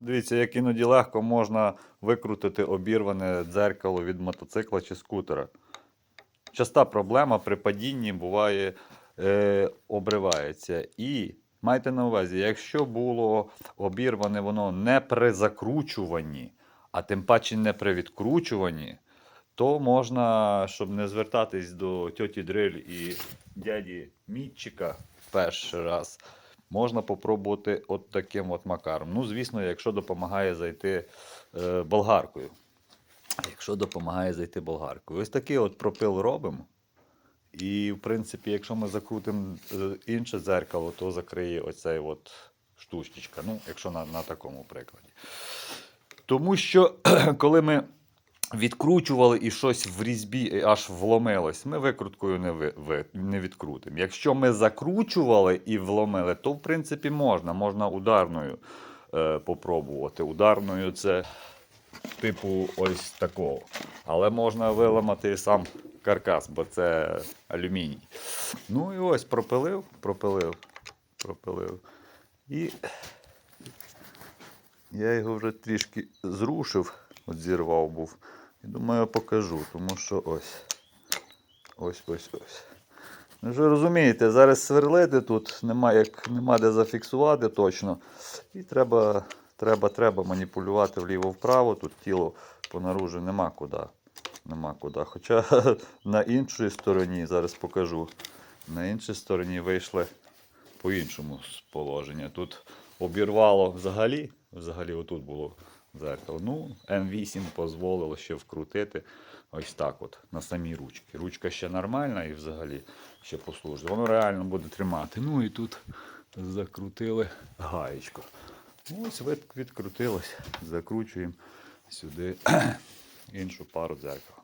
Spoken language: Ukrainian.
Дивіться, як іноді легко можна викрутити обірване дзеркало від мотоцикла чи скутера. Часта проблема при падінні буває е, обривається. І майте на увазі, якщо було обірване воно не при закручуванні, а тим паче не при відкручуванні, то можна, щоб не звертатись до тьоті Дриль і дяді Мітчика перший раз, можна попробувати от таким от макаром. Ну, звісно, якщо допомагає зайти е, болгаркою. Якщо допомагає зайти болгаркою. Ось такий от пропил робимо. І, в принципі, якщо ми закрутимо е, інше дзеркало, то закриє оцей от штучечка. Ну, якщо на, на такому прикладі. Тому що, коли ми відкручували і щось в різьбі аж вломилось, ми викруткою не, ви, не відкрутимо. Якщо ми закручували і вломили, то в принципі можна. Можна ударною е, попробувати. Ударною це типу ось такого. Але можна виламати сам каркас, бо це алюміній. Ну і ось пропилив, пропилив, пропилив. І я його вже трішки зрушив, от зірвав був. І думаю, покажу, тому що ось. Ось ось ось. Ну, ви розумієте, зараз сверлити тут нема, як, нема де зафіксувати точно. І треба, треба, треба маніпулювати вліво-вправо. Тут тіло понаружу нема куди. Нема куди. Хоча на іншій стороні, зараз покажу, на іншій стороні вийшли по-іншому з положення. Тут обірвало взагалі, взагалі отут було дзеркало. Ну, М8 дозволило ще вкрутити ось так от на самій ручці. Ручка ще нормальна і взагалі ще послужить. Воно реально буде тримати. Ну і тут закрутили гаєчку. Ось відкрутилось. Закручуємо сюди іншу пару дзеркал.